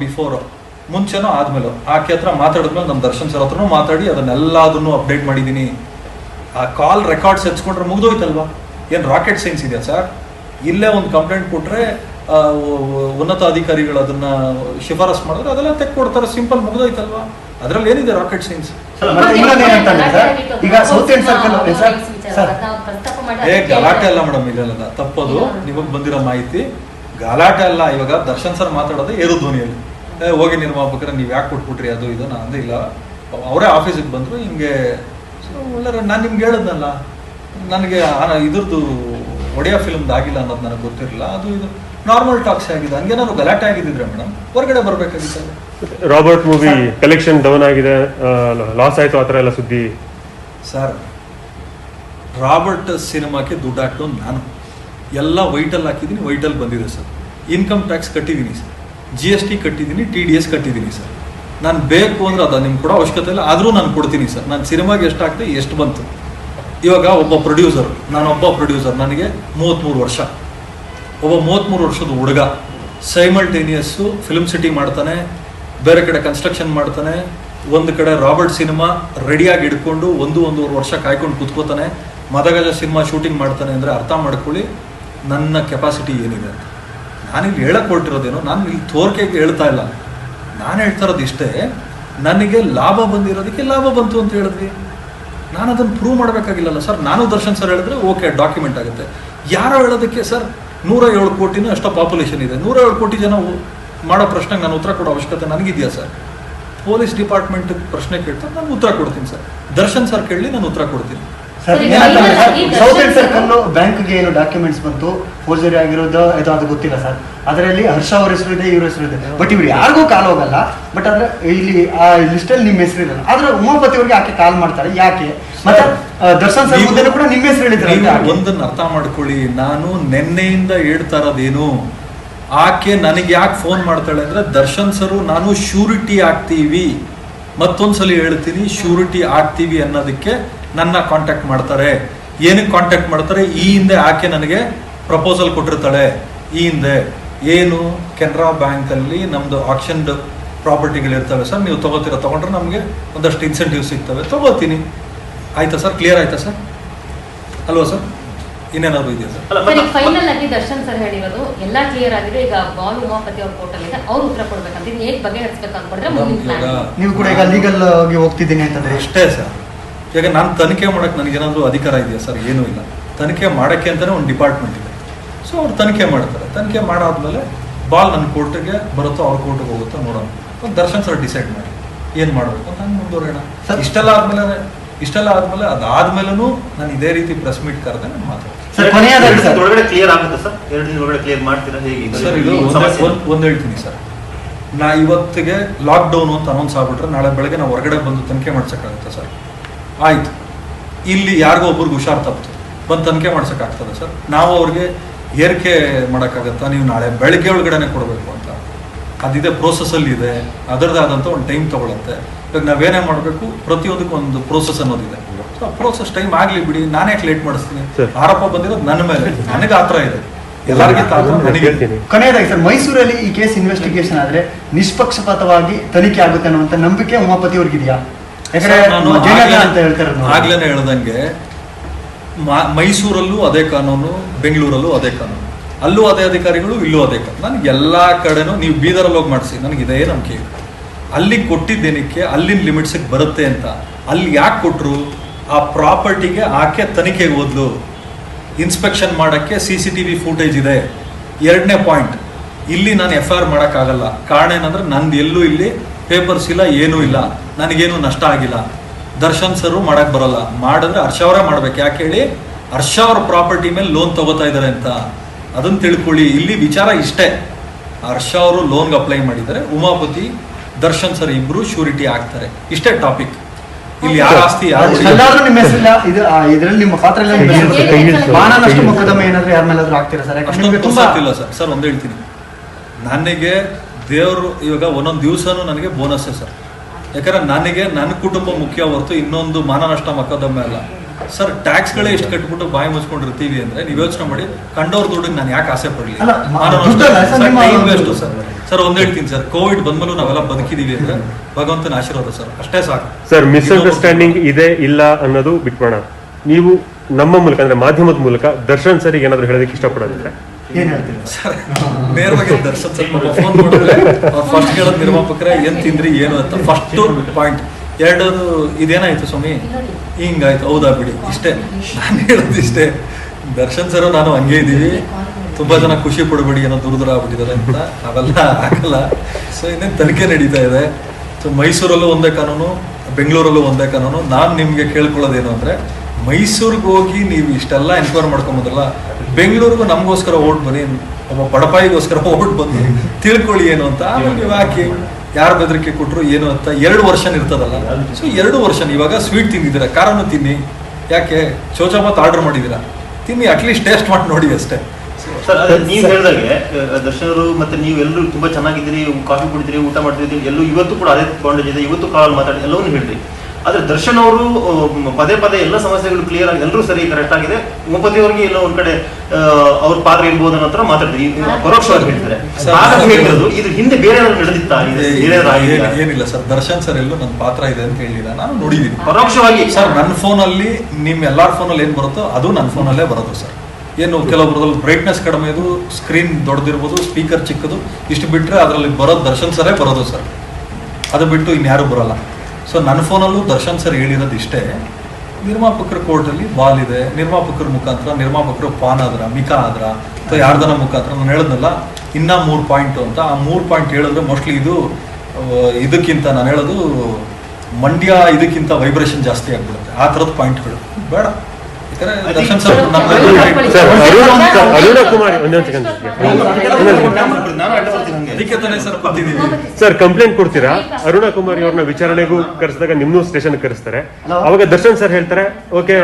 Before. ಮುಂಚೆನೋ ಆದ್ಮೇಲೋ. ಆಕೆ ಹತ್ರ ಮಾತಾಡಿದ್ಮೇಲೆ ನಮ್ಮ ದರ್ಶನ್ ಸರ್ ಹತ್ರನು ಮಾತಾಡಿ ಅದನ್ನೆಲ್ಲದನ್ನು ಅಪ್ಡೇಟ್ ಮಾಡಿದ್ದೀನಿ. ಆ ಕಾಲ್ ರೆಕಾರ್ಡ್ಸ್ ಹೆಚ್ಕೊಂಡ್ರೆ ಮುಗ್ದೋಯ್ತಲ್ವಾ? ಏನು ರಾಕೆಟ್ ಸೈನ್ಸ್ ಇದೆಯಾ ಸರ್? ಇಲ್ಲೇ ಒಂದು ಕಂಪ್ಲೇಂಟ್ ಉ- ಉನ್ನತ ಅಧಿಕಾರಿಗಳು ಅದನ್ನ ಶಿಫಾರಸ್ ಮಾಡಿದ್ರೆ ಅದೆಲ್ಲ ತೆಕ್ ಕೊಡ್ತಾರೆ ಸಿಂಪಲ್ ಮುಗ್ದೋಯ್ತಲ್ವಾ? ಅದ್ರಲ್ಲಿ ಏನಿದೆ ರಾಕೆಟ್ ಸೈನ್ಸ್? ಸರ್, ಮತ್ತೆ ಇನ್ನೊಂದು ಏನಂತಂದ್ರೆ ಈಗ ಸೌತ್ ಸರ್ಕಲ್ ಸರ್ ಸರ್. ಏ ಗಲಾಟೆ ಅಲ್ಲ ಮೇಡಮ್ ಇಲ್ಲೆಲ್ಲ. ತಪ್ಪದು. ನಿಮಗೆ ಬಂದಿರೋ ಮಾಹಿತಿ. ಗಲಾಟೆ ಅಲ್ಲ ಇವಾಗ ದರ್ಶನ್ ಸರ್ ಮಾತಾಡೋದು ಏರು ಧ್ವನಿಯಲ್ಲಿ. ಹೋಗಿ ನಿರ್ಮಾಪಕರ ನೀವು ಯಾಕೆ ಕೊಟ್ಬಿಟ್ರಿ? ಅದು ಇದು ನಾನು ಅಂದೇ ಇಲ್ಲ ಅವರೇ ಆಫೀಸಿಗೆ ಬಂದರು ಹಿಂಗೆ ಸೊ, ಒಳ್ಳೆ ನಾನು ನಿಮ್ಗೆ ಹೇಳಿದ್ನಲ್ಲ ನನಗೆ ಇದ್ರದ್ದು ಒಡೆಯ ಫಿಲ್ಮ್ದು ಆಗಿಲ್ಲ ಅನ್ನೋದು ನನಗೆ ಗೊತ್ತಿರಲಿಲ್ಲ ಅದು ಇದು ನಾರ್ಮಲ್ ಟಾಕ್ಸ್ ಆಗಿದೆ ಹಂಗೇನಾದ್ರು ಗಲಾಟೆ ಆಗಿದ್ದಿದ್ರೆ ಮೇಡಮ್ ಹೊರಗಡೆ ಬರಬೇಕಾಗಿತ್ತು ರಾಬರ್ಟ್ ಮೂವಿ ಕಲೆಕ್ಷನ್ ಡೌನ್ ಆಗಿದೆ ಲಾಸ್ ಆಯಿತು ಆ ಥರ ಎಲ್ಲ ಸುದ್ದಿ. ಸರ್ ರಾಬರ್ಟ್ ಸಿನಿಮಾಕ್ಕೆ ದುಡ್ಡು ಹಾಕ್ಕೊಂಡು ನಾನು. ಎಲ್ಲ ವೈಟಲ್ಲಿ ಹಾಕಿದ್ದೀನಿ ವೈಟಲ್ಲಿ ಬಂದಿದೆ ಸರ್ ಇನ್ಕಮ್ ಟ್ಯಾಕ್ಸ್ ಕಟ್ಟಿದ್ದೀನಿ ಸರ್ ಜಿ ಎಸ್ ಟಿ ಕಟ್ಟಿದ್ದೀನಿ ಟಿ ಡಿ ಎಸ್ ಕಟ್ಟಿದ್ದೀನಿ ಸರ್. ನಾನು ಬೇಕು ಅಂದ್ರೆ ಅದು ನಿಮ್ಗೆ ಕೊಡೋ ಅವಶ್ಯಕತೆ ಇಲ್ಲ, ಆದರೂ ನಾನು ಕೊಡ್ತೀನಿ ಸರ್. ನಾನು ಸಿನಿಮಾಗೆ ಎಷ್ಟು ಆಗ್ತದೆ, ಎಷ್ಟು ಬಂತು. ಇವಾಗ ಒಬ್ಬ ಪ್ರೊಡ್ಯೂಸರ್ ನಾನು ಒಬ್ಬ ಪ್ರೊಡ್ಯೂಸರ್ ನನಗೆ ಮೂವತ್ತ್ಮೂರು ವರ್ಷ. ಒಬ್ಬ ಮೂವತ್ತ್ಮೂರು ವರ್ಷದ ಹುಡುಗ ಸೈಮಲ್ಟೇನಿಯಸ್ಸು ಫಿಲ್ಮ್ ಸಿಟಿ ಮಾಡ್ತಾನೆ, ಬೇರೆ ಕಡೆ ಕನ್ಸ್ಟ್ರಕ್ಷನ್ ಮಾಡ್ತಾನೆ, ಒಂದು ಕಡೆ ರಾಬರ್ಟ್ ಸಿನಿಮಾ ರೆಡಿಯಾಗಿ ಇಟ್ಕೊಂಡು ಒಂದು, ಒಂದೂವರೆ ವರ್ಷ ಕಾಯ್ಕೊಂಡು ಕೂತ್ಕೋತಾನೆ, ಮದಗಜ ಸಿನಿಮಾ ಶೂಟಿಂಗ್ ಮಾಡ್ತಾನೆ ಅಂದರೆ ಅರ್ಥ ಮಾಡ್ಕೊಳ್ಳಿ, ನನ್ನ ಕೆಪಾಸಿಟಿ ಏನಿದೆ ಅಂತ. ನಾನಿಲ್ಲಿ ಹೇಳಕ್ ಹೊರಟಿರೋದೇನು ನಾನು ಇಲ್ಲಿ ತೋರ್ಕೆಗೆ ಹೇಳ್ತಾ ಇಲ್ಲ. ನಾನು ಹೇಳ್ತಾ ಇರೋದು ಇಷ್ಟೇ, ನನಗೆ ಲಾಭ ಬಂದಿರೋದಕ್ಕೆ ಲಾಭ ಬಂತು ಅಂತ ಹೇಳಿದ್ವಿ. ನಾನು ಅದನ್ನು ಪ್ರೂವ್ ಮಾಡಬೇಕಾಗಿಲ್ಲಲ್ಲ ಸರ್? ನಾನು ದರ್ಶನ್ ಸರ್ ಹೇಳಿದ್ರೆ ಓಕೆ ಡಾಕ್ಯುಮೆಂಟ್ ಆಗುತ್ತೆ. ಯಾರೋ ಹೇಳೋದಕ್ಕೆ ಸರ್, ನೂರ ಏಳು ಕೋಟಿನೂ ಅಷ್ಟೋ ಪಾಪ್ಯುಲೇಷನ್ ಇದೆ. ನೂರ ಏಳು ಕೋಟಿ ಜನ ಮಾಡೋ ಪ್ರಶ್ನೆಗೆ ನಾನು ಉತ್ತರ ಕೊಡೋ ಅವಶ್ಯಕತೆ ನನಗಿದೆಯಾ ಸರ್? ಪೊಲೀಸ್ ಡಿಪಾರ್ಟ್ಮೆಂಟ್ ಪ್ರಶ್ನೆ ಕೇಳ್ತಾರೆ ನಾನು ಉತ್ತರ ಕೊಡ್ತೀನಿ ಸರ್. ದರ್ಶನ್ ಸರ್ ಕೇಳಿ ನಾನು ಉತ್ತರ ಕೊಡ್ತೀನಿ. ಸರ್ ಸರ್ಕಲ್ ಬ್ಯಾಂಕ್ಗೆ ಏನು ಡಾಕ್ಯುಮೆಂಟ್ಸ್ ಬಂತು? ಫೋರ್ಜರಿ ಆಗಿರೋದು ಇದು ಅದು ಗೊತ್ತಿಲ್ಲ ಸರ್. ಅದರಲ್ಲಿ ಹರ್ಷ ಅವ್ರ ಹೆಸರು ಇದೆ ಇವ್ರ ಹೆಸರು ಇದೆ. ಬಟ್ ಇವ್ರು ಯಾರಿಗೂ ಕಾಲ್ ಹೋಗಲ್ಲ. ಬಟ್ ಅಂದ್ರೆ ಇಲ್ಲಿ ಆ ಲಿಸ್ಟಲ್ಲಿ ನಿಮ್ಮ ಹೆಸರು ಇರಲ್ಲ ಆದ್ರೆ ಉಮಾಪತಿ ಅವ್ರಿಗೆ ಯಾಕೆ ಕಾಲ್ ಮಾಡ್ತಾರೆ? ಯಾಕೆ? ಮತ್ತೆ ದರ್ಶನ್ ಸರ್ ಮುಂದೆ ಕೂಡ ನಿಮ್ಮ ಹೆಸರು ಹೇಳಿದ್ರೆ ಒಂದನ್ನು ಒಂದನ್ನ ಅರ್ಥ ಮಾಡ್ಕೊಳ್ಳಿ. ನಾನು ನಿನ್ನೆಯಿಂದ ಹೇಳ್ತಾ ಇರೋದೇನು ಆಕೆ ನನಗೆ ಯಾಕೆ ಫೋನ್ ಮಾಡ್ತಾಳೆ ಅಂದ್ರೆ ದರ್ಶನ್ ಸರು ನಾನು ಶ್ಯೂರಿಟಿ ಆಗ್ತೀವಿ. ಮತ್ತೊಂದ್ಸಲಿ ಹೇಳ್ತೀನಿ ಶ್ಯೂರಿಟಿ ಆಗ್ತೀವಿ ಅನ್ನೋದಕ್ಕೆ ನನ್ನ ಕಾಂಟ್ಯಾಕ್ಟ್ ಮಾಡ್ತಾರೆ. ಏನಕ್ಕೆ ಕಾಂಟ್ಯಾಕ್ಟ್ ಮಾಡ್ತಾರೆ? ಈ ಹಿಂದೆ ಆಕೆ ನನಗೆ ಪ್ರಪೋಸಲ್ ಕೊಟ್ಟಿರ್ತಾಳೆ. ಈ ಹಿಂದೆ. ಏನು? ಕೆನರಾ ಬ್ಯಾಂಕಲ್ಲಿ ನಮ್ಮದು ಆಕ್ಷನ್ಡ್ ಪ್ರಾಪರ್ಟಿಗಳಿರ್ತವೆ ಸರ್. ನೀವು ತೊಗೋತೀರ ತಗೊಂಡ್ರೆ ನಮಗೆ ಒಂದಷ್ಟು ಇನ್ಸೆಂಟಿವ್ ಸಿಗ್ತವೆ. ತಗೋತೀನಿ. ಆಯ್ತಾ ಸರ್? ಕ್ಲಿಯರ್ ಆಯ್ತಾ ಸರ್? ಅಲ್ವಾ ಸರ್? ಇನ್ನೇನಾದ್ರು ಇದೆಯಾ ಸರ್? ಫೈನಲ್ ಆಗಿ ದರ್ಶನ್ ಸರ್ ಹೇಳಿರೋದು ಎಲ್ಲ ಕ್ಲಿಯರ್ ಆಗಿದೆ. ಈಗ ಬಾಲ್ ಉಮಾಪತಿ ಅವ್ರ ಕೋರ್ಟಲ್ ಇದೆ. ಅವ್ರು ಉತ್ತರ ಕೊಡ್ಬೇಕಂತ. ಇದು ಹೇಗೆ ಬಗೆಹರಿಸ್ಬೇಕು ಅನ್ಕೊಂಡ್ರೆ ನೀವು ಕೂಡ ಈಗ ಲೀಗಲ್ ಆಗಿ ಹೋಗ್ತಿದ್ದೀನಿ ಅಂತಂದ್ರೆ. ಇಷ್ಟೇ ಸರ್. ಈಗ ನಾನು ತನಿಖೆ ಮಾಡೋಕ್ಕೆ ನನಗೇನಾದರೂ ಅಧಿಕಾರ ಇದೆಯಾ ಸರ್? ಏನೂ ಇಲ್ಲ. ತನಿಖೆ ಮಾಡೋಕ್ಕೆ ಅಂತಲೇ ಒಂದು ಡಿಪಾರ್ಟ್ಮೆಂಟ್ ಇದೆ. ಸೊ ಅವ್ರು ತನಿಖೆ ಮಾಡ್ತಾರೆ. ತನಿಖೆ ಮಾಡಾದ್ಮೇಲೆ ಬಾಲ್ ನನ್ನ ಕೋರ್ಟಿಗೆ ಬರುತ್ತೋ ಅವ್ರ ಕೋರ್ಟಿಗೆ ಹೋಗುತ್ತೋ ನೋಡೋಣ. ಒಂದು ದರ್ಶನ್ ಸರ್ ಡಿಸೈಡ್ ಮಾಡಿ. ಏನು ಮಾಡಬೇಕು ಅಂತ ನಾನು ಮುಂದುವರೋಣ ಸರ್- ಇಷ್ಟೆಲ್ಲ ಆದಮೇಲೆ ಇಷ್ಟೆಲ್ಲ ಆದಮೇಲೆ ಅದಾದ್ಮೇಲೂ ನಾನು ಇದೇ ರೀತಿ ಪ್ರೆಸ್ ಮೀಟ್ ಕರೆದ ನಾನು ಮಾತಾಡ್ತೀನಿ. ಸರ್ ಕ್ಲಿಯರ್ ಆಗುತ್ತೆ ಸರ್? ಎರಡು ದಿನದ ಕ್ಲಿಯರ್ ಮಾಡ್ತೀರಾ? ಹೇಗೆ? ಸರ್ ಇದು ಒಂದು ಹೇಳ್ತೀನಿ ಸರ್. ನಾ ಇವತ್ತಿಗೆ ಲಾಕ್ಡೌನ್ ಅಂತ ಅನೌನ್ಸ್ ಆಗ್ಬಿಟ್ರೆ ನಾಳೆ ಬೆಳಗ್ಗೆ ನಾವು ಹೊರಗಡೆ ಬಂದು ತನಿಖೆ ಮಾಡ್ಸೋಕ್ಕಾಗುತ್ತೆ ಸರ್? ಆಯ್ತು. ಇಲ್ಲಿ ಯಾರಿಗೋ ಒಬ್ರಿಗೆ ಹುಷಾರ್ ತಪ್ಪಿತು ಬಂದು ತನಿಖೆ ಮಾಡ್ಸೋಕ್ಕಾಗ್ತದೆ ಸರ್? ನಾವು ಅವ್ರಿಗೆ ಏರಿಕೆ ಮಾಡೋಕ್ಕಾಗತ್ತಾ? ನೀವು ನಾಳೆ ಬೆಳಗ್ಗೆ ಒಳಗಡೆನೆ ಕೊಡಬೇಕು ಅಂತ. ಅದಿದೆ ಪ್ರೋಸೆಸ್ಸಲ್ಲಿ ಇದೆ. ಅದರದ್ದೇ ಆದಂಥ ಒಂದು ಟೈಮ್ ತಗೊಳುತ್ತೆ. ಇವಾಗ ನಾವೇನೇ ಮಾಡಬೇಕು? ಪ್ರತಿಯೊಂದಕ್ಕೂ ಒಂದು ಪ್ರೋಸೆಸ್ ಅನ್ನೋದಿದೆ. ಸೊ ಆ ಪ್ರೋಸೆಸ್ ಟೈಮ್ ಆಗಲಿ ಬಿಡಿ. ನಾನೇ ಲೇಟ್ ಮಾಡಿಸ್ತೀನಿ. ಆರೋಪ ಬಂದಿರೋದು ನನ್ನ ಮೇಲೆ. ನನಗೆ ಆತರ ಥರ ಇದೆ. ಕೊನೆಯದಾಗಿ ಸರ್ ಮೈಸೂರಲ್ಲಿ ಈ ಕೇಸ್ ಇನ್ವೆಸ್ಟಿಗೇಷನ್ ಆದ್ರೆ ನಿಷ್ಪಕ್ಷಪಾತವಾಗಿ ತನಿಖೆ ಆಗುತ್ತೆ ಅನ್ನುವಂತ ನಂಬಿಕೆ ಉಮಾಪತಿ ಅವ್ರಿಗಿದೆಯಾ? ಆಗ್ಲೇನೆ ಹೇಳ್ದಂಗೆ ಮಾ- ಮೈಸೂರಲ್ಲೂ ಅದೇ ಕಾನೂನು ಬೆಂಗಳೂರಲ್ಲೂ ಅದೇ ಕಾನೂನು. ಅಲ್ಲೂ ಅದೇ ಅಧಿಕಾರಿಗಳು ಇಲ್ಲೂ ಅದೇ ಕಾನೂನು. ನನಗೆ ಎಲ್ಲ ಕಡೆನೂ ನೀವು ಬೀದರಲ್ಲಿ ಹೋಗಿ ಮಾಡಿಸಿ ನನಗೆ ಇದೇ ನಂಬಿಕೆ ಅಲ್ಲಿ ಕೊಟ್ಟಿದ್ದೇನಕ್ಕೆ ಅಲ್ಲಿನ ಲಿಮಿಟ್ಸಿಗೆ ಬರುತ್ತೆ ಅಂತ. ಅಲ್ಲಿ ಯಾಕೆ ಕೊಟ್ಟರು ಆ ಪ್ರಾಪರ್ಟಿಗೆ ಆಕೆ ತನಿಖೆಗೆ ಹೋದ್ಲು. ಇನ್ಸ್ಪೆಕ್ಷನ್ ಮಾಡೋಕ್ಕೆ C C T V footage ಇದೆ. ಎರಡನೇ ಪಾಯಿಂಟ್. ಇಲ್ಲಿ ನಾನು ಎಫ್ ಐ ಆರ್ ಮಾಡೋಕ್ಕಾಗಲ್ಲ. ಕಾರಣ ಏನಂದ್ರೆ ನಂದು ಎಲ್ಲೂ ಇಲ್ಲಿ ಪೇಪರ್ಸ್ ಇಲ್ಲ ಏನೂ ಇಲ್ಲ. ನನಗೇನು ನಷ್ಟ ಆಗಿಲ್ಲ. ದರ್ಶನ್ ಸರ್ ಮಾಡಕ್ ಬರಲ್ಲ. ಮಾಡಿದ್ರೆ ಹರ್ಷ ಅವರೇ ಮಾಡ್ಬೇಕು. ಯಾಕೆ ಹೇಳಿ? ಹರ್ಷ ಅವ್ರ ಪ್ರಾಪರ್ಟಿ ಮೇಲೆ ಲೋನ್ ತಗೋತಾ ಇದ್ದಾರೆ ಅಂತ. ಅದನ್ನ ತಿಳ್ಕೊಳ್ಳಿ. ಇಲ್ಲಿ ವಿಚಾರ ಇಷ್ಟೇ. ಹರ್ಷ ಅವರು ಲೋನ್ಗೆ ಅಪ್ಲೈ ಮಾಡಿದ್ದಾರೆ. ಉಮಾಪತಿ ದರ್ಶನ್ ಸರ್ ಇಬ್ರು ಶ್ಯೂರಿಟಿ ಆಗ್ತಾರೆ ಇಷ್ಟೇ ಟಾಪಿಕ್ ಇಲ್ಲಿ ಯಾರ ಆಸ್ತಿ ಯಾರು ನಿಮ್ಮ ಇದ್ರಲ್ಲಿ ಪಾತ್ರ ಮೊಕದ್ದಮೆ ಏನಾದ್ರು ಯಾರ ಮೇಲಾದ್ರೂ ಆಗ್ತೀರಾ ಸರ್? ತುಂಬಾ ಸರ್. ಸರ್ ಒಂದು ಹೇಳ್ತೀನಿ. ನನಗೆ ದೇವರು ಇವಾಗ ಒಂದೊಂದು ದಿವಸನೂ ನನಗೆ ಬೋನಸ್ಸೇ ಸರ್. ಯಾಕಂದ್ರೆ ನನಗೆ ನನ್ನ ಕುಟುಂಬ ಮುಖ್ಯ ಹೊರತು ಇನ್ನೊಂದು ಮಾನನಷ್ಟ ಮಕ್ಕದೊಮ್ಮೆ ಅಲ್ಲ. ಸರ್ ಟ್ಯಾಕ್ಸ್ಗಳೇ ಎಷ್ಟು ಕಟ್ಬಿಟ್ಟು ಬಾಯಿ ಮುಚ್ಕೊಂಡಿರ್ತೀವಿ ಅಂದ್ರೆ ನೀವು ಯೋಚನೆ ಮಾಡಿ ಕಂಡವ್ರ ದುಡ್ಡಿಗೆ ನಾನು ಯಾಕೆ ಆಸೆ ಪಡಲಿ? ಸರ್ ಸರ್ ಒಂದ್ ಹೇಳ್ತೀನಿ ಸರ್ ಕೋವಿಡ್ ಬಂದ್ಮೇಲೂ ನಾವೆಲ್ಲ ಬದುಕಿದೀವಿ ಅಂದ್ರೆ ಭಗವಂತನ ಆಶೀರ್ವಾದ ಸರ್ ಅಷ್ಟೇ ಸಾಕು. ಸರ್ ಮಿಸ್ಅಂಡರ್ಸ್ಟ್ಯಾಂಡಿಂಗ್ ಇದೆ ಇಲ್ಲ ಅನ್ನೋದು ಬಿಟ್ಬೋಣ ನೀವು ನಮ್ಮ ಮೂಲಕ ಅಂದ್ರೆ ಮಾಧ್ಯಮದ ಮೂಲಕ ದರ್ಶನ್ ಸರಿಗೆ ಏನಾದ್ರು ಹೇಳೋದಕ್ಕೆ ಇಷ್ಟಪಡೋದಿದ್ರೆ. ಏನ್ ಹೇಳ್ತೀರಾ? ಸರ್ ದರ್ಶನ್ ಸರ್ ಫೋನ್ ಮಾಡಿದ್ರೆ ಫಸ್ಟ್ ಕೇಳೋದು ನಿರ್ಮಾಪಕರೇ, ಏನ್ ತಿಂದ್ರಿ, ಏನು ಅಂತ. ಫಸ್ಟ್ ಪಾಯಿಂಟ್ ಎರಡದು ಇದೇನಾಯ್ತು ಸ್ವಾಮಿ? ಹಿಂಗಾಯ್ತು. ಹೌದಾ ಬಿಡಿ ಇಷ್ಟೇ. ನಾನು ಹೇಳೋದು ಇಷ್ಟೇ. ದರ್ಶನ್ ಸರ್, ನಾನು ಹಂಗೆ ಇದ್ದೀವಿ. ತುಂಬಾ ಜನ ಖುಷಿ ಪಡಬೇಡಿ, ಏನೋ ದೂರ ಆಗ್ಬಿಟ್ಟಿದ್ದಾರೆ ಅಂತ. ಅವೆಲ್ಲ ಆಗಲ್ಲ. ಸೊ ಇನ್ನೇನು ತನಿಖೆ ನಡೀತಾ ಇದೆ. ಸೊ ಮೈಸೂರಲ್ಲೂ ಒಂದೇ ಕಾನೂನು, ಬೆಂಗಳೂರಲ್ಲೂ ಒಂದೇ ಕಾನೂನು. ನಾನು ನಿಮ್ಗೆ ಕೇಳ್ಕೊಳ್ಳೋದೇನು ಅಂದ್ರೆ ಮೈಸೂರಿಗೆ ಹೋಗಿ ನೀವು ಇಷ್ಟೆಲ್ಲ ಎನ್ಕ್ವೈರ್ ಮಾಡ್ಕೊಂಬೋದಲ್ಲ ಬೆಂಗಳೂರಿಗೂ ನಮಗೋಸ್ಕರ ಓಟ್ ಬನ್ನಿ, ಒಬ್ಬ ಬಡಪಾಯಿಗೋಸ್ಕರ ಓಟ್ ಬಂದು ತಿಳ್ಕೊಳ್ಳಿ ಏನು ಅಂತ. ಆಮೇಲೆ ನೀವು ಯಾರು ಬೆದರಿಕೆ ಕೊಟ್ಟರು ಏನು ಅಂತ ಎರಡು ವರ್ಷ ಇರ್ತದಲ್ಲ. ಸೊ ಎರಡು ವರ್ಷ ಇವಾಗ ಸ್ವೀಟ್ ತಿಂದಿದ್ದೀರ? ಖಾರನೂ ತಿನ್ನಿ. ಯಾಕೆ? ಚೋಚಾಮತ್ ಆರ್ಡರ್ ಮಾಡಿದ್ದೀರಾ? ತಿನ್ನಿ ಅಟ್ಲೀಸ್ಟ್ ಟೇಸ್ಟ್ ಮಾಡಿ ನೋಡಿ ಅಷ್ಟೇ. ನೀವು ಹೇಳಿದಾಗೆ ದರ್ಶನರು ಮತ್ತೆ ನೀವು ಎಲ್ಲರೂ ತುಂಬಾ ಚೆನ್ನಾಗಿದ್ದೀರಿ, ಕಾಫಿ ಕುಡಿತೀರಿ, ಊಟ ಮಾಡ್ತಿದ್ದೀರಿ, ಎಲ್ಲೂ ಇವತ್ತು ಕೂಡ ಅದೇ ಬಾಂಡೇಜ್ ಇದೆ, ಇವತ್ತು ಕಾಲ್ ಮಾತಾಡಿ, ಎಲ್ಲವನ್ನೂ ಹೇಳ್ರಿ. ಆದ್ರೆ ದರ್ಶನ್ ಅವರು ಪದೇ ಪದೇ ಎಲ್ಲ ಸಮಸ್ಯೆಗಳು ಕ್ಲಿಯರ್ ಆಗಿ ಎಲ್ಲರೂ ಸರಿ ಕರೆಕ್ಟ್ ಆಗಿದೆ. ಉಮಾಪತಿ ಅವರಿಗೆ ಎಲ್ಲ ಒಂದ್ ಕಡೆ ಅವ್ರ ಪಾತ್ರ ಇರ್ಬೋದು ಅನ್ನೋ ಹತ್ರ ಮಾತಾಡ್ತೀರಿ ಪರೋಕ್ಷವಾಗಿ ಹೇಳ್ತಾರೆ. ಹಾಗಾಗಿ ಹೇಳಿರೋದು ಇದು ಹಿಂದೆ ಬೇರೆ ಏನಾದ್ರು ನಡೆದಿತ್ತಾ? ಬೇರೆ ಏನಿಲ್ಲ ಸರ್. ದರ್ಶನ್ ಸರ್ ಎಲ್ಲೂ ನನ್ನ ಪಾತ್ರ ಇದೆ ಅಂತ ಹೇಳಿಲ್ಲ. ನಾನು ನೋಡಿದೀನಿ. ಪರೋಕ್ಷವಾಗಿ. ಸರ್ ನನ್ನ ಫೋನಲ್ಲಿ ನಿಮ್ಮ ಎಲ್ಲಾರ ಫೋನಲ್ಲಿ ಏನ್ ಬರುತ್ತೋ ಅದು ನನ್ನ ಫೋನಲ್ಲೇ ಬರೋದು ಸರ್. ಏನು ಕೆಲವೊಬ್ಬರದಲ್ಲಿ ಬ್ರೈಟ್ನೆಸ್ ಕಡಿಮೆ ಇದು ಸ್ಕ್ರೀನ್ ದೊಡ್ಡದಿರ್ಬೋದು ಸ್ಪೀಕರ್ ಚಿಕ್ಕದು ಇಷ್ಟು ಬಿಟ್ಟರೆ ಅದರಲ್ಲಿ ಬರೋದು ದರ್ಶನ್ ಸರೇ ಬರೋದು ಸರ್. ಅದು ಬಿಟ್ಟು ಇನ್ಯಾರು ಬರಲ್ಲ. ಸೊ ನನ್ನ ಫೋನಲ್ಲೂ ದರ್ಶನ್ ಸರ್ ಹೇಳಿರೋದು ಇಷ್ಟೇ. ನಿರ್ಮಾಪಕರ ಕೋರ್ಟಲ್ಲಿ ಬಾಲ್ ಇದೆ, ನಿರ್ಮಾಪಕರ ಮುಖಾಂತರ ನಿರ್ಮಾಪಕರು ಪಾನ್ ಆದ್ರ, ಮಿಕಾ ಆದ್ರ, ಅಥವಾ ಯಾರ್ದನ ಮುಖಾಂತರ ನಾನು ಹೇಳಿದ್ನಲ್ಲ, ಇನ್ನ ಮೂರು ಪಾಯಿಂಟ್ ಅಂತ. ಆ ಮೂರು ಪಾಯಿಂಟ್ ಹೇಳಿದ್ರೆ ಮೋಸ್ಟ್ಲಿ ಇದು ಇದಕ್ಕಿಂತ ನಾನು ಹೇಳೋದು ಮಂಡ್ಯ ಇದಕ್ಕಿಂತ ವೈಬ್ರೇಷನ್ ಜಾಸ್ತಿ ಆಗ್ಬಿಡುತ್ತೆ. ಆ ಥರದ ಪಾಯಿಂಟ್ಗಳು ಬೇಡ. ಸರ್ ಕಂಪ್ಲೇಂಟ್ ಕೊಡ್ತೀರಾ ಅರುಣ ಕುಮಾರಿ ಅವ್ರನ್ನ ವಿಚಾರಣೆಗೂ ಕರೆಸಿದಾಗ ನಿಮ್ನು ಸ್ಟೇಷನ್ ಕರೆಸ್ತಾರೆ ಅವಾಗ ದರ್ಶನ್ ಸರ್ ಹೇಳ್ತಾರೆ ಓಕೆ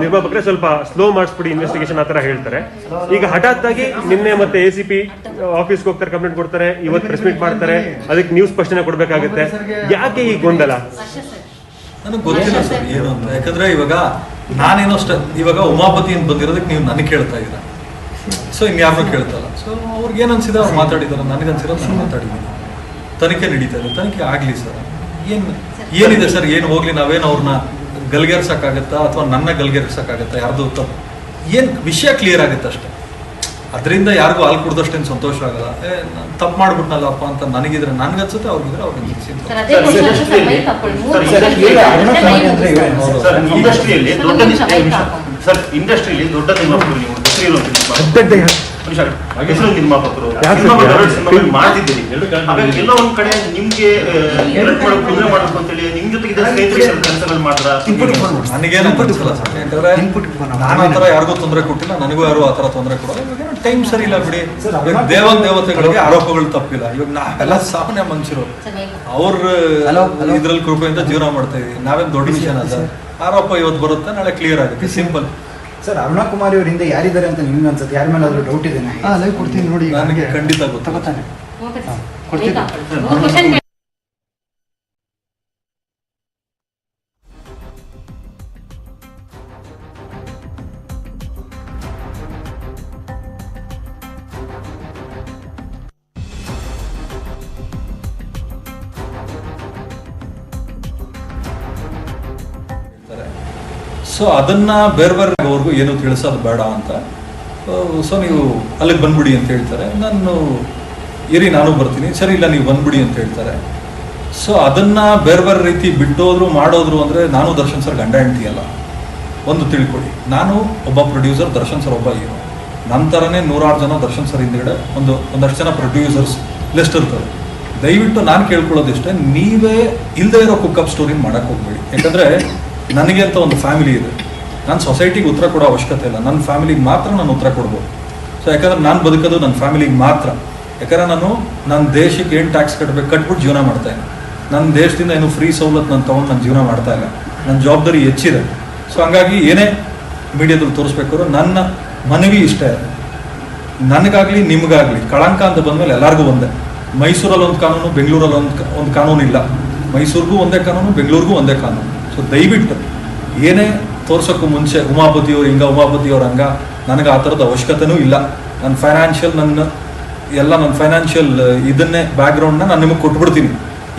ನಿರ್ಮಾಪಕರೇ ಸ್ವಲ್ಪ ಸ್ಲೋ ಮಾಡಿಸ್ಬಿಡಿ ಇನ್ವೆಸ್ಟಿಗೇಷನ್ ಆತರ ಹೇಳ್ತಾರೆ ಈಗ ಹಠಾತ್ ಆಗಿ ನಿನ್ನೆ ಮತ್ತೆ ಎ ಸಿ ಪಿ ಆಫೀಸ್ಗೆ ಹೋಗ್ತಾರೆ ಕಂಪ್ಲೇಂಟ್ ಕೊಡ್ತಾರೆ ಇವತ್ತು ಪ್ರೆಸ್ ಮೀಟ್ ಮಾಡ್ತಾರೆ ಅದಕ್ಕೆ ನ್ಯೂಸ್ ಸ್ಪಷ್ಟನೆ ಕೊಡ್ಬೇಕಾಗುತ್ತೆ ಯಾಕೆ ಈ ಗೊಂದಲ ನನಗೆ ಗೊತ್ತಿಲ್ಲ ಸರ್ ಏನು ಅಂತ ಯಾಕಂದ್ರೆ ಇವಾಗ ನಾನೇನೋ ಅಷ್ಟ ಇವಾಗ ಉಮಾಪತಿ ಅಂತ ಬಂದಿರೋದಕ್ಕೆ ನೀವು ನನಗೆ ಕೇಳ್ತಾ ಇದ್ದೀರಾ? ಸೊ ಇನ್ಯಾರನ್ನೂ ಕೇಳ್ತಲ್ಲ ಸೊ ಅವ್ರಿಗೆ ಏನು ಅನ್ಸಿದೆ ಅವ್ರು ಮಾತಾಡಿದಾರೆ ನನಗೆ ಅನ್ಸಿರೋದು ನಾನು ಮಾತಾಡಿದ್ದೀನಿ ತನಿಖೆ ನಡೀತಾ ಇದೆ ತನಿಖೆ ಆಗಲಿ ಸರ್. ಏನು ಏನಿದೆ ಸರ್ ಏನು ಹೋಗಲಿ ನಾವೇನು ಅವ್ರನ್ನ ಗಲ್ಗೆರ್ಸೋಕ್ಕಾಗತ್ತಾ ಅಥವಾ ನನ್ನ ಗಲ್ಗೆರ್ಸೋಕ್ಕಾಗತ್ತಾ ಯಾರ್ದು ತಪ್ಪು ಏನು ವಿಷಯ ಕ್ಲಿಯರ್ ಆಗುತ್ತೆ ಅಷ್ಟೇ. ಅದರಿಂದ ಯಾರಿಗೂ ಹಾಲು ಕುಡ್ದಷ್ಟೇನು ಸಂತೋಷ ಆಗಲ್ಲ. ಏ ತಪ್ಪು ಮಾಡ್ಬಿಟ್ನಲ್ಲಪ್ಪ ಅಂತ ನನಗಿದ್ರೆ ನನ್ಗನ್ಸುತ್ತೆ ಅವ್ರಿಗಿದ್ರೆ ಅವ್ರಿಗೆ ಇಂಡಸ್ಟ್ರಿಯಲ್ಲಿ ದೊಡ್ಡ. ಸರ್ ಇಂಡಸ್ಟ್ರಿಯಲ್ಲಿ ದೊಡ್ಡ ನಿರ್ಮಾಪಕರು ನೀವು. ಹೆಸರು ನಿರ್ಮಾಪಕರು. ಮಾಡ್ತಿದ್ದೀರಿ. ಎಲ್ಲ ಒಂದ್ ಕಡೆ ನಿಮ್ಗೆ ಹೆಲ್ಪ್ ಮಾಡಬೇಕು ತೊಂದರೆ ಮಾಡಬೇಕು ಅಂತೇಳಿ ನಿಮ್ ಜೊತೆಗೆ ಕೆಲಸಗಳು ಮಾಡ್ರ ನನಗೇನು ಯಾರಿಗೂ ತೊಂದರೆ ಕೊಟ್ಟಿಲ್ಲ. ನನಗೂ ಯಾರು ಆ ಥರ ತೊಂದರೆ ಕೊಡಲ್ಲ. ಟೈಮ್ ಸರಿ ಇಲ್ಲ ಬಿಡಿ. ದೇವ ದೇವನ್ ದೇವತೆಗಳಿಗೆ ಆರೋಪಗಳು ತಪ್ಪಿಲ್ಲ. ಇವಾಗ ನಾವೆಲ್ಲ ಸಾಮಾನ್ಯ ಮನುಷ್ಯರು. ಅವ್ರ. ಇದ್ರಲ್ಲಿ ಕೃಪೆಯಿಂದ ಜೀವನ ಮಾಡ್ತಾ ಇದೀವಿ ನಾವೇನ್ ದೊಡ್ಡ ವಿಷಯನ ಸರ್ ಆರೋಪ ಇವತ್ತು ಬರುತ್ತೆ ನಾಳೆ ಕ್ಲಿಯರ್ ಆಗುತ್ತೆ. ಸಿಂಪಲ್ ಸರ್ ಅರುಣ ಕುಮಾರಿ ಅವ್ರ ಹಿಂದೆ ಯಾರಿದ್ದಾರೆ ಅಂತ ನಿಮ್ಗೆ ಅನ್ಸುತ್ತೆ? ಯಾರ ಆದ್ರೂ ಡೌಟ್ ಇದೆ ಕೊಡ್ತೀನಿ ನೋಡಿ ನನಗೆ ಖಂಡಿತ ಗೊತ್ತು. ಸೊ ಅದನ್ನ ಬೇರೆ ಬೇರೆ ಅವ್ರಿಗೂ ಏನು ತಿಳಿಸೋದು ಬೇಡ ಅಂತ. ಸೊ ನೀವು ಅಲ್ಲಿಗೆ ಬಂದ್ಬಿಡಿ ಅಂತ ಹೇಳ್ತಾರೆ. ನಾನು, ಇರಿ, ನಾನು ಬರ್ತೀನಿ. ಸರಿ, ಇಲ್ಲ, ನೀವು ಬಂದ್ಬಿಡಿ ಅಂತ ಹೇಳ್ತಾರೆ. ಸೊ ಅದನ್ನ ಬೇರೆ ಬೇರೆ ರೀತಿ ಬಿಟ್ಟೋದ್ರು, ಮಾಡೋದ್ರು ಅಂದ್ರೆ ನಾನು ದರ್ಶನ್ ಸರ್ ಗಂಡ ಹೆಂಡತಿ ಅಲ್ಲ. ಒಂದು ತಿಳ್ಕೊಳ್ಳಿ ನಾನು ಒಬ್ಬ ಪ್ರೊಡ್ಯೂಸರ್ ದರ್ಶನ್ ಸರ್ ಒಬ್ಬ ಹೀರೋ. ನಂತರನೇ ನೂರಾರು ಜನ ದರ್ಶನ್ ಸರ್ ಹಿಂದ್ಗಡೆ ಒಂದು, ಒಂದಷ್ಟು ಜನ ಪ್ರೊಡ್ಯೂಸರ್ಸ್ ಲಿಸ್ಟ್ ಇರ್ತಾರೆ ದಯವಿಟ್ಟು ನಾನು ಕೇಳ್ಕೊಳ್ಳೋದಿಷ್ಟೇ ನೀವೇ ಇಲ್ಲದೆ ಇರೋ ಕುಕ್ಕಪ್ ಸ್ಟೋರಿ ಮಾಡಕ್ಕೆ ಹೋಗ್ಬೇಡಿ. ಯಾಕಂದ್ರೆ ನನಗೆ ಅಂತ ಒಂದು ಫ್ಯಾಮಿಲಿ ಇದೆ. ನಾನು ಸೊಸೈಟಿಗೆ ಉತ್ತರ ಕೊಡೋ ಅವಶ್ಯಕತೆ ಇಲ್ಲ. ನನ್ನ ಫ್ಯಾಮಿಲಿಗೆ ಮಾತ್ರ ನಾನು ಉತ್ತರ ಕೊಡ್ಬೋದು. ಸೊ ಯಾಕಂದ್ರೆ ನಾನು ಬದುಕೋದು ನನ್ನ ಫ್ಯಾಮಿಲಿಗೆ ಮಾತ್ರ. ಯಾಕಂದ್ರೆ ನಾನು ನನ್ನ ದೇಶಕ್ಕೆ ಏನು ಟ್ಯಾಕ್ಸ್ ಕಟ್ಟಬೇಕು ಕಟ್ಬಿಟ್ಟು ಜೀವನ ಮಾಡ್ತಾ ಇದ್ದೀನಿ ನನ್ನ ದೇಶದಿಂದ ಏನು ಫ್ರೀ ಸವಲತ್ತು ನಾನು ತೊಗೊಂಡು ನಾನು ಜೀವನ ಮಾಡ್ತಾ ಇಲ್ಲ. ನನ್ನ ಜವಾಬ್ದಾರಿ ಹೆಚ್ಚಿದೆ. ಸೊ ಹಂಗಾಗಿ ಏನೇ ಮೀಡಿಯಾದಲ್ಲಿ ತೋರಿಸ್ಬೇಕಾದ್ರು ನನ್ನ ಮನವಿ ಇಷ್ಟ ಇದೆ. ನನಗಾಗ್ಲಿ, ನಿಮ್ಗಾಗ್ಲಿ, ಕಳಂಕ ಅಂತ ಬಂದಮೇಲೆ ಎಲ್ಲರಿಗೂ ಒಂದೇ. ಮೈಸೂರಲ್ಲಿ ಒಂದು ಕಾನೂನು, ಬೆಂಗಳೂರಲ್ಲಿ ಒಂದು ಒಂದು ಕಾನೂನು ಇಲ್ಲ ಮೈಸೂರಿಗೂ ಒಂದೇ ಕಾನೂನು, ಬೆಂಗಳೂರಿಗೂ ಒಂದೇ ಕಾನೂನು. ಸೊ ದಯವಿಟ್ಟು ಏನೇ ತೋರ್ಸೋಕ್ಕೂ ಮುಂಚೆ ಉಮಾಪತಿಯವ್ರು ಹಿಂಗ, ಉಮಾಪತಿಯವ್ರ ಹಂಗ, ನನಗೆ ಆ ಥರದ ಅವಶ್ಯಕತೆನೂ ಇಲ್ಲ. ನನ್ನ ಫೈನಾನ್ಷಿಯಲ್ ನನ್ನ, ಎಲ್ಲ ನನ್ನ ಫೈನಾನ್ಷಿಯಲ್ ಇದನ್ನೇ ಬ್ಯಾಕ್ಗ್ರೌಂಡ್ನ ನಾನು ನಿಮಗೆ ಕೊಟ್ಬಿಡ್ತೀನಿ.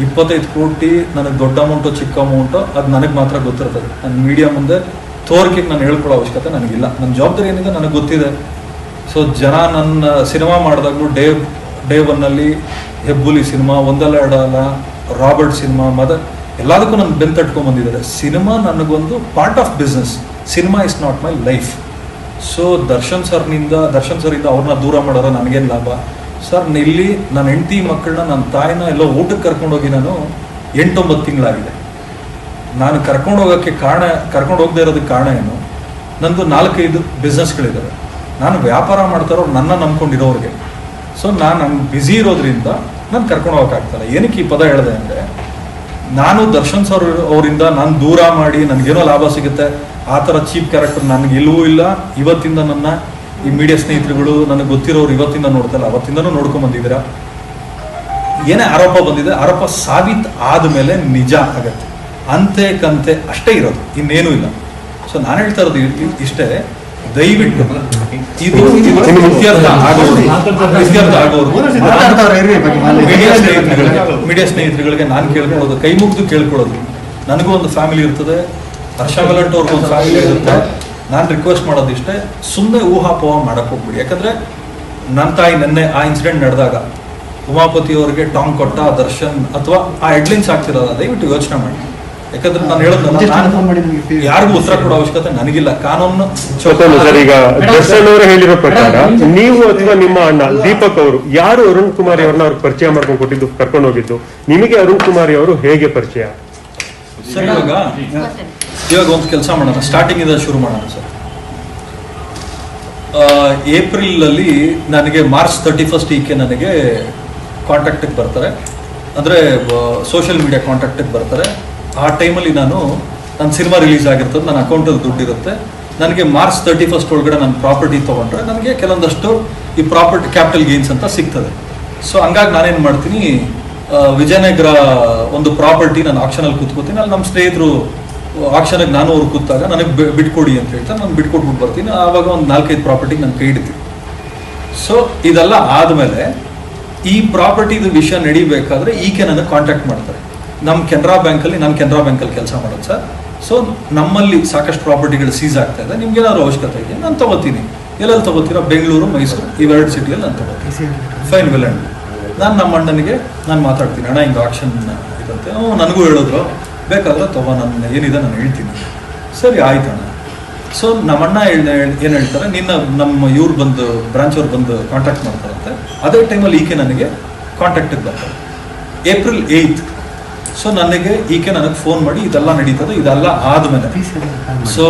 ಇಪ್ಪತ್ತೈದು ಕೋಟಿ ನನಗೆ ದೊಡ್ಡ ಅಮೌಂಟು ಚಿಕ್ಕ ಅಮೌಂಟು ಅದು ನನಗೆ ಮಾತ್ರ ಗೊತ್ತಿರ್ತದೆ. ನನ್ನ ಮೀಡಿಯಾ ಮುಂದೆ ತೋರಿಕೆಗೆ ನಾನು ಹೇಳ್ಕೊಳ್ಳೋ ಅವಶ್ಯಕತೆ ನನಗಿಲ್ಲ. ನನ್ನ ಜವಾಬ್ದಾರಿ ಏನಿದೆ ನನಗೆ ಗೊತ್ತಿದೆ. ಸೊ ಜನ ನನ್ನ ಸಿನಿಮಾ ಮಾಡಿದಾಗಲೂ ಡೇ ಡೇ ಒನ್ನಲ್ಲಿ ಹೆಬ್ಬುಲಿ ಸಿನಿಮಾ ಒಂದಲ್ಲ ಎರಡಲ್ಲ ರಾಬರ್ಟ್ ಸಿನಿಮಾ ಮದ ಎಲ್ಲದಕ್ಕೂ ನನ್ನ ಬೆನ್ ತಟ್ಕೊಂಡ್ ಬಂದಿದ್ದಾರೆ. ಸಿನಿಮಾ ನನಗೊಂದು part of business cinema is not my life so Darshan ಸರ್ನಿಂದ, Darshan ಸರಿಂದ ಅವ್ರನ್ನ ದೂರ ಮಾಡೋರ ನನಗೇನು ಲಾಭ? ಸರ್ ಇಲ್ಲಿ ನನ್ನ ಹೆಂಡತಿ ಮಕ್ಕಳನ್ನ, ನನ್ನ ತಾಯಿನ ಎಲ್ಲ ಊಟಕ್ಕೆ ಕರ್ಕೊಂಡೋಗಿ ನಾನು ಎಂಟೊಂಬತ್ತು ತಿಂಗಳಾಗಿದೆ. ನಾನು ಕರ್ಕೊಂಡು ಹೋಗೋಕ್ಕೆ ಕಾರಣ, ಕರ್ಕೊಂಡು ಹೋಗದೇ ಇರೋದಕ್ಕೆ ಕಾರಣ ಏನು? ನಂದು ನಾಲ್ಕೈದು ಬಿಸ್ನೆಸ್ಗಳಿದ್ದಾವೆ ನಾನು ವ್ಯಾಪಾರ ಮಾಡ್ತಾರೋ ನನ್ನ ನಂಬ್ಕೊಂಡಿರೋರಿಗೆ. ಸೊ ನಾನು ನಂಗೆ ಬ್ಯುಸಿ ಇರೋದ್ರಿಂದ ನಾನು ಕರ್ಕೊಂಡು ಹೋಗೋಕ್ಕಾಗ್ತಲ್ಲ. ಏನಕ್ಕೆ ಈ ಪದ ಹೇಳಿದೆ ಅಂದರೆ ನಾನು ದರ್ಶನ್ ಸರ್ ಅವರಿಂದ ನಾನು ದೂರ ಮಾಡಿ ನನಗೇನೋ ಲಾಭ ಸಿಗುತ್ತೆ, ಆ ಥರ ಚೀಪ್ ಕ್ಯಾರೆಕ್ಟರ್ ನನಗೆ ಇಲ್ಲವೂ ಇಲ್ಲ. ಇವತ್ತಿಂದ ನನ್ನ ಈ ಮೀಡಿಯಾ ಸ್ನೇಹಿತರುಗಳು, ನನಗೆ ಗೊತ್ತಿರೋರು ಇವತ್ತಿಂದ ನೋಡ್ತಲ್ಲ ಅವತ್ತಿಂದನೂ ನೋಡ್ಕೊಂಡ್ ಬಂದಿದ್ದೀರಾ? ಏನೇ ಆರೋಪ ಬಂದಿದೆ, ಆರೋಪ ಸಾಬೀತ್ ಆದಮೇಲೆ ನಿಜ ಆಗತ್ತೆ. ಅಂತೆ ಕಂತೆ ಅಷ್ಟೇ ಇರೋದು, ಇನ್ನೇನೂ ಇಲ್ಲ. ಸೊ ನಾನು ಹೇಳ್ತಾ ಇರೋದು ಇಷ್ಟೇ ದಯವಿಟ್ಟು ಇದು ಇತ್ಯರ್ಥ ಆಗೋದು. ಇತ್ಯರ್ಥ ಆಗೋದು. ಮೀಡಿಯಾ ಸ್ನೇಹಿತರುಗಳಿಗೆ ನಾನು ಕೇಳ್ಕೊಳ್ಳೋದು ಕೈ ಮುಗ್ದು ಕೇಳ್ಕೊಳ್ಳೋದು. ನನಗೂ ಒಂದು ಫ್ಯಾಮಿಲಿ ಇರ್ತದೆ ಹರ್ಷ ಬಲಂಟ್ ಅವ್ರಿಗೂ ಒಂದು ಫ್ಯಾಮಿಲಿ ಇರುತ್ತೆ. ನಾನು ರಿಕ್ವೆಸ್ಟ್ ಮಾಡೋದಿಷ್ಟೇ ಸುಮ್ಮನೆ ಊಹಾಪೋಹ ಮಾಡಕ್ ಹೋಗ್ಬಿಡಿ. ಯಾಕಂದ್ರೆ ನನ್ನ ತಾಯಿ ನೆನ್ನೆ ಆ ಇನ್ಸಿಡೆಂಟ್ ನಡೆದಾಗ ಉಮಾಪತಿ ಅವರಿಗೆ ಟಾಂಗ್ ಕೊಟ್ಟ ದರ್ಶನ್ ಅಥವಾ ಆ ಹೆಡ್ಲಿನ್ಸ್ ಆಗ್ತಿರೋದ ದಯವಿಟ್ಟು ಯೋಚನೆ ಮಾಡಿ. ಯಾಕಂದ್ರೆ ನಾನು ನಿಮ್ಗೆ ಯಾರಿಗೂ ಉತ್ತರ ಕೊಡೋ ಅವಶ್ಯಕತೆ ನನಗಿಲ್ಲ. ಕಾನೂನು ಸರ್ ಈಗ ದರ್ಶನ್ ಅವರು ಹೇಳಿರೋ ಪ್ರಕಾರ ನೀವು ಅಥವಾ ನಿಮ್ಮ ಅಣ್ಣ ದೀಪಕ್ ಅವರು ಯಾರು ಅರುಣ್ ಕುಮಾರಿ ಅವ್ರನ್ನ ಅವ್ರಿಗೆ ಪರಿಚಯ ಮಾಡ್ಕೊಂಡು ಕೊಟ್ಟಿದ್ದು ಕರ್ಕೊಂಡು ಹೋಗಿದ್ದು? ನಿಮಗೆ ಅರುಣ್ ಕುಮಾರಿ ಅವರು ಹೇಗೆ ಪರಿಚಯ? ಸರ್ ಇವಾಗ ಇವಾಗ ಒಂದು ಕೆಲಸ ಮಾಡೋಣ. ಸ್ಟಾರ್ಟಿಂಗ್ ಇಂದ ಶುರು ಮಾಡೋಣ ಸರ್. ಏಪ್ರಿಲ್ ಅಲ್ಲಿ ನನಗೆ ಮಾರ್ಚ್ ತರ್ಟಿ ಫಸ್ಟ್ ಈಕೆ ನನಗೆ ಕಾಂಟ್ಯಾಕ್ಟಿಗೆ ಬರ್ತಾರೆ. ಅಂದರೆ ಸೋಷಿಯಲ್ ಮೀಡಿಯಾ ಕಾಂಟ್ಯಾಕ್ಟಿಗೆ ಬರ್ತಾರೆ. ಆ ಟೈಮಲ್ಲಿ ನಾನು ನನ್ನ ಸಿನಿಮಾ ರಿಲೀಸ್ ಆಗಿರ್ತದೆ, ನನ್ನ ಅಕೌಂಟಲ್ಲಿ ದುಡ್ಡಿರುತ್ತೆ. ನನಗೆ ಮಾರ್ಚ್ ತರ್ಟಿ ಫಸ್ಟ್ ಒಳಗಡೆ ನನ್ನ ಪ್ರಾಪರ್ಟಿ ತೊಗೊಂಡ್ರೆ ನನಗೆ ಕೆಲವೊಂದಷ್ಟು ಈ ಪ್ರಾಪರ್ಟಿ, ಕ್ಯಾಪಿಟಲ್ ಗೇನ್ಸ್ ಅಂತ ಸಿಗ್ತದೆ. ಸೊ ಹಂಗಾಗಿ ನಾನೇನು ಮಾಡ್ತೀನಿ ವಿಜಯನಗರ ಒಂದು ಪ್ರಾಪರ್ಟಿ ನಾನು ಆಕ್ಷನಲ್ಲಿ ಕೂತ್ಕೋತೀನಿ. ಅಲ್ಲಿ ನಮ್ಮ ಸ್ನೇಹಿತರು, ಆಕ್ಷನಾಗಿ ನಾನು ಅವ್ರು ಕೂತಾಗ ನನಗೆ ಬಿಟ್ಕೊಡಿ ಅಂತ ಹೇಳ್ತಾರೆ ನಾನು ಬಿಟ್ಕೊಟ್ಬಿಟ್ಟು ಬರ್ತೀನಿ. ಆವಾಗ ಒಂದು ನಾಲ್ಕೈದು ಪ್ರಾಪರ್ಟಿ ನಾನು ಕೈ ಇಡ್ತೀನಿ. ಸೊ ಇದೆಲ್ಲ ಆದಮೇಲೆ ಈ ಪ್ರಾಪರ್ಟಿದು ವಿಷಯ ನಡಿಬೇಕಾದ್ರೆ ಈಕೆ ನನಗೆ ಕಾಂಟ್ಯಾಕ್ಟ್ ಮಾಡ್ತಾರೆ. ನಮ್ಮ ಕೆನರಾ ಬ್ಯಾಂಕಲ್ಲಿ ನಾನು ಕೆನರಾ ಬ್ಯಾಂಕಲ್ಲಿ ಕೆಲಸ ಮಾಡೋದು ಸರ್. ಸೊ ನಮ್ಮಲ್ಲಿ ಸಾಕಷ್ಟು ಪ್ರಾಪರ್ಟಿಗಳು ಸೀಸ್ ಆಗ್ತಾ ಇದೆ. ನಿಮ್ಗೆ ಏನಾದ್ರು ಅವಶ್ಯಕತೆ ಇದೆಯಾ ನಾನು ತಗೋತೀನಿ. ಎಲ್ಲೆಲ್ಲಿ ತಗೋತೀರಾ? ಬೆಂಗಳೂರು ಮೈಸೂರು ಇವೆರಡು ಸಿಟಿಯಲ್ಲಿ ನಾನು ತಗೋತೀನಿ. ಫೈನ್ ವೆಲ್ ಅಂಡ್ ನಾನು ನಮ್ಮ ಅಣ್ಣನಿಗೆ ನಾನು ಮಾತಾಡ್ತೀನಿ. ಅಣ್ಣ ಹಿಂಗೆ ಆಕ್ಷನ್ ಇದಂತೆ ಹ್ಞೂ ನನಗೂ ಹೇಳಿದ್ರು. ಬೇಕಾದ್ರೆ ತಗೋ ನನ್ನ ಏನಿದೆ ನಾನು ಹೇಳ್ತೀನಿ. ಸರಿ ಆಯ್ತು ಅಣ್ಣ. ಸೊ ನಮ್ಮಣ್ಣ ಏನು ಹೇಳ್ತಾರೆ? ನಿನ್ನ ನಮ್ಮ ಇವ್ರು ಬಂದು ಬ್ರಾಂಚ್ ಅವ್ರು ಬಂದು ಕಾಂಟ್ಯಾಕ್ಟ್ ಮಾಡ್ತಾರಂತೆ. ಅದೇ ಟೈಮಲ್ಲಿ ಈಕೆ ನನಗೆ ಕಾಂಟ್ಯಾಕ್ಟಿಗೆ ಬರ್ತಾರೆ ಏಪ್ರಿಲ್ ಏಯ್ತ್ ಸೊ ನನಗೆ ಈಕೆ ನನಗೆ ಫೋನ್ ಮಾಡಿ ಇದೆಲ್ಲ ನಡೀತದೆ ಇದೆಲ್ಲ ಆದಮೇಲೆ. ಸೊ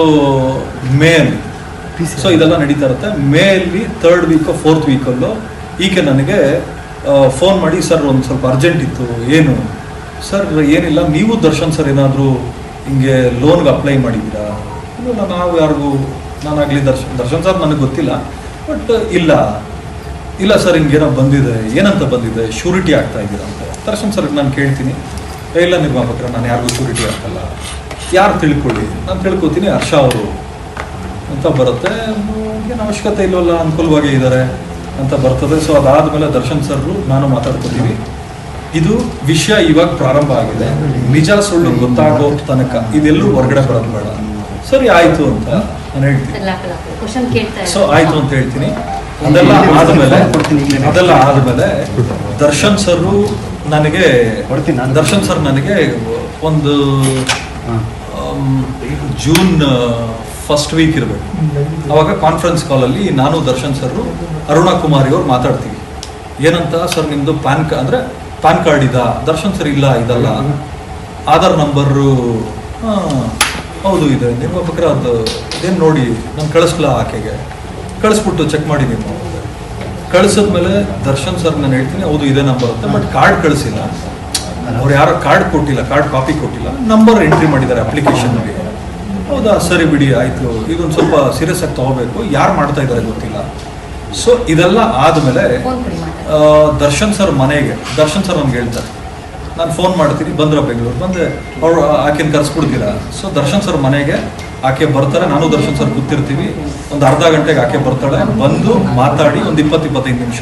ಮೇಲ್. ಸೊ ಇದೆಲ್ಲ ನಡೀತಾ ಇರುತ್ತೆ May third third week fourth ವೀಕಲ್ಲೂ ಈಕೆ ನನಗೆ ಫೋನ್ ಮಾಡಿ ಸರ್ ಒಂದು ಸ್ವಲ್ಪ ಅರ್ಜೆಂಟ್ ಇತ್ತು ಏನು? ಸರ್ ಏನಿಲ್ಲ ನೀವು ದರ್ಶನ್ ಸರ್ ಏನಾದರೂ ಹಿಂಗೆ ಲೋನ್ಗೆ ಅಪ್ಲೈ ಮಾಡಿದ್ದೀರಾ? ಇಲ್ಲ ನಾವು ಯಾರಿಗೂ ನಾನಾಗಲಿ ದರ್ಶನ್ ದರ್ಶನ್ ಸರ್ ನನಗೆ ಗೊತ್ತಿಲ್ಲ. ಬಟ್ ಇಲ್ಲ. ಇಲ್ಲ ಸರ್ ಹಿಂಗೇನೋ ಬಂದಿದೆ. ಏನಂತ ಬಂದಿದೆ? ಶ್ಯೂರಿಟಿ ಆಗ್ತಾ ಇದ್ದೀರಾ ಅಂತ. ದರ್ಶನ್ ಸರ್ ನಾನು ಕೇಳ್ತೀನಿ. "ಏ, ಇಲ್ಲ ನಿರ್ಮಾಪಕರ ನಾನು ಯಾರಿಗೂ ಶೂರಿಟಿ ಹಾಕಲ್ಲ. ಯಾರು ತಿಳ್ಕೊಳ್ಳಿ? ನಾನು ತಿಳ್ಕೊತೀನಿ ಹರ್ಷ ಅವರು. ಅಂತ ಬರುತ್ತೆ. ಏನು ಅವಶ್ಯಕತೆ ಇಲ್ವಲ್ಲ? ಅನುಕೂಲವಾಗಿ ಇದ್ದಾರೆ ಅಂತ ಬರ್ತದೆ. ಸೊ ಅದಾದಮೇಲೆ ದರ್ಶನ್ ಸರ್ರು ನಾನು ಮಾತಾಡ್ಕೊತೀವಿ. ಇದು ವಿಷಯ ಇವಾಗ ಪ್ರಾರಂಭ ಆಗಿದೆ. ನಿಜ ಸುಳ್ಳು ಗೊತ್ತಾಗೋ ತನಕ ಇದೆಲ್ಲೂ ಹೊರಗಡೆ ಬರೋದು ಬೇಡ. ಸರಿ ಆಯ್ತು ಅಂತ ನಾನು ಹೇಳ್ತೀನಿ. ಸೊ ಆಯ್ತು ಅಂತ ಹೇಳ್ತೀನಿ. ಅದೆಲ್ಲ ಆದ್ಮೇಲೆ ಅದೆಲ್ಲ ಆದ್ಮೇಲೆ ದರ್ಶನ್ ಸರ್ ನನಗೆ. ದರ್ಶನ್ ಸರ್ ನನಗೆ ಒಂದು ಜೂನ್ ಫಸ್ಟ್ ವೀಕ್ ಇರಬೇಕು. ಅವಾಗ ಕಾನ್ಫರೆನ್ಸ್ ಕಾಲಲ್ಲಿ ನಾನು ದರ್ಶನ್ ಸರ್ ಅರುಣ ಕುಮಾರಿ ಅವ್ರು ಮಾತಾಡ್ತೀವಿ. ಏನಂತ ಸರ್ ನಿಮ್ಮದು ಪ್ಯಾನ್ ಕಾ ಅಂದರೆ ಪ್ಯಾನ್ ಕಾರ್ಡ್ ಇದ? ದರ್ಶನ್ ಸರ್ ಇಲ್ಲ ಇದಲ್ಲ. ಆಧಾರ್ ನಂಬರು ಹೌದು ಇದೆ. ನಿಮ್ಮ ನಿರ್ಮಾಪಕರ ಅದು ಇದೇನು ನೋಡಿ ನಾನು ಕಳಿಸ್ಲಾ ಆಕೆಗೆ? ಕಳಿಸ್ಬಿಟ್ಟು ಚೆಕ್ ಮಾಡಿ ನೀವು. ಕಳಿಸಿದ್ಮೇಲೆ ದರ್ಶನ್ ಸರ್ ನಾನು ಹೇಳ್ತೀನಿ ಹೌದು ಇದೇ ನಂಬರ್ ಅಂತ. ಬಟ್ ಕಾರ್ಡ್ ಕಳಿಸಿಲ್ಲ. ಅವ್ರು ಯಾರೋ ಕಾರ್ಡ್ ಕೊಟ್ಟಿಲ್ಲ ಕಾರ್ಡ್ ಕಾಪಿ ಕೊಟ್ಟಿಲ್ಲ. ನಂಬರ್ ಎಂಟ್ರಿ ಮಾಡಿದ್ದಾರೆ ಅಪ್ಲಿಕೇಶನ್ಗೆ ಹೌದಾ? ಸರಿ ಬಿಡಿ ಆಯಿತು. ಇದೊಂದು ಸ್ವಲ್ಪ ಸೀರಿಯಸ್ ಆಗಿ ತಗೋಬೇಕು. ಯಾರು ಮಾಡ್ತಾ ಇದ್ದಾರೆ ಗೊತ್ತಿಲ್ಲ. ಸೊ ಇದೆಲ್ಲ ಆದಮೇಲೆ ದರ್ಶನ್ ಸರ್ ಮನೆಗೆ ದರ್ಶನ್ ಸರ್ ನಮ್ಗೆ ಹೇಳ್ತಾರೆ. ನಾನು ಫೋನ್ ಮಾಡ್ತೀನಿ ಬಂದ್ರ ಬೆಂಗಳೂರು? ಬಂದೆ ಅವ್ರು ಆಕೆನ ಕರ್ಸ್ಬಿಡ್ತೀರಾ? ಸೊ ದರ್ಶನ್ ಸರ್ ಮನೆಗೆ ಆಕೆ ಬರ್ತಾರೆ ನಾನು ದರ್ಶನ್ ಸರ್ ಕೂತಿರ್ತೀವಿ. ಒಂದು ಅರ್ಧ ಗಂಟೆಗೆ ಆಕೆ ಬರ್ತಾಳೆ, ಬಂದು ಮಾತಾಡಿ ಒಂದು ಇಪ್ಪತ್ತು, ಇಪ್ಪತ್ತೈದು ನಿಮಿಷ.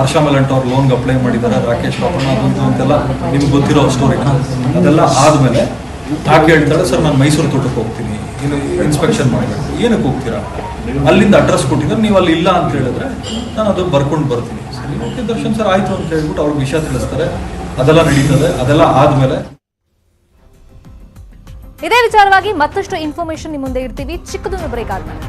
ಹರ್ಷ ಮಲಂಟ್ ಅವ್ರು ಲೋನ್ಗೆ ಅಪ್ಲೈ ಮಾಡಿದ್ದಾರೆ, ರಾಕೇಶ್ ಪಾಪಣ್ಣ ಅಂತೆಲ್ಲ ನಿಮ್ಗೆ ಗೊತ್ತಿರೋ ಸ್ಟೋರಿನ ಅದೆಲ್ಲ ಆದಮೇಲೆ ಆಕೆ ಹೇಳ್ತಾಳೆ, ಸರ್, ನಾನು ಮೈಸೂರು ತೋಟಕ್ಕೆ ಹೋಗ್ತೀನಿ. ಇನ್ನು ಇನ್ಸ್ಪೆಕ್ಷನ್ ಮಾಡಬೇಕು. ಏನಕ್ಕೆ ಹೋಗ್ತೀರಾ? ಅಲ್ಲಿಂದ ಅಡ್ರೆಸ್ ಕೊಟ್ಟಿದ್ರೆ ನೀವು ಅಲ್ಲಿ ಇಲ್ಲ ಅಂತ ಹೇಳಿದ್ರೆ ನಾನು ಅದು ಬರ್ಕೊಂಡು ಬರ್ತೀನಿ. ಸರ್ ಓಕೆ ದರ್ಶನ್ ಸರ್, ಆಯಿತು ಅಂತ ಹೇಳ್ಬಿಟ್ಟು ಅವ್ರಿಗೆ ವಿಷಯ ತಿಳಿಸ್ತಾರೆ. ಅದೆಲ್ಲ ನಡೀತದೆ. ಅದೆಲ್ಲ ಆದಮೇಲೆ ಇದೇ ವಿಚಾರವಾಗಿ ಮತ್ತಷ್ಟು ಇನ್ಫಾರ್ಮೇಶನ್ ನಿಮ್ಮ ಮುಂದೆ ಇರ್ತೀವಿ ಚಿಕ್ಕದೊಂದು ಬ್ರೇಕ್ ಆದ್ಮೇಲೆ.